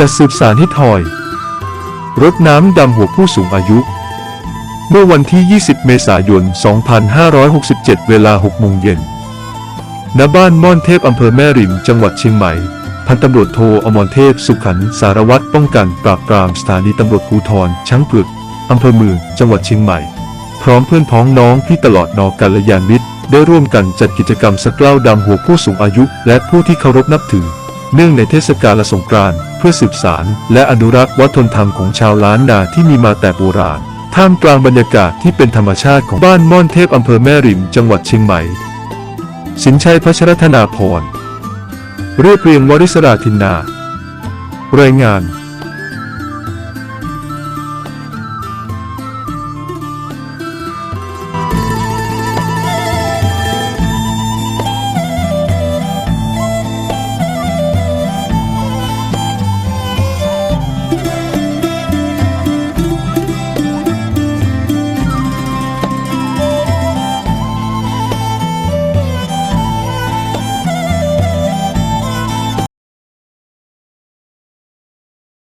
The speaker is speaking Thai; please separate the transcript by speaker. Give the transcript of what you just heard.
Speaker 1: จัดสืบสารให้ทอยรดน้ำดำหัวผู้สูงอายุ เมื่อวันที่ 20 เมษายน 2567 เวลา 6 โมงเย็น ณ บ้านม่อนเทพอำเภอแม่ริม จังหวัดเชียงใหม่ พันตำรวจโทอมรเทพ สุขัน สารวัตรป้องกันปราบปรามสถานีตำรวจภูธร ช้างเผือกอำเภอเมือง จังหวัดเชียงใหม่ พร้อมเพื่อนพ้องน้องที่ตลอดนอกัลยาณมิตร ได้ร่วมกันจัดกิจกรรมสกเล้าดำหัวผู้สูงอายุ และผู้ที่เคารพนับถือ เนื่องในเทศกาลสงกรานต์ พื่อสืบสาร และอนุรักษ์วัฒนธรรมของชาวล้านนาที่มีมาแต่โบราณ ท่ามกลางบรรยากาศที่เป็นธรรมชาติของบ้านม่อนเทพอำเภอแม่ริมจังหวัดเชียงใหม่ สินชัยพัชรธนาพรเรียบเรียงวริศราธินนา รายงาน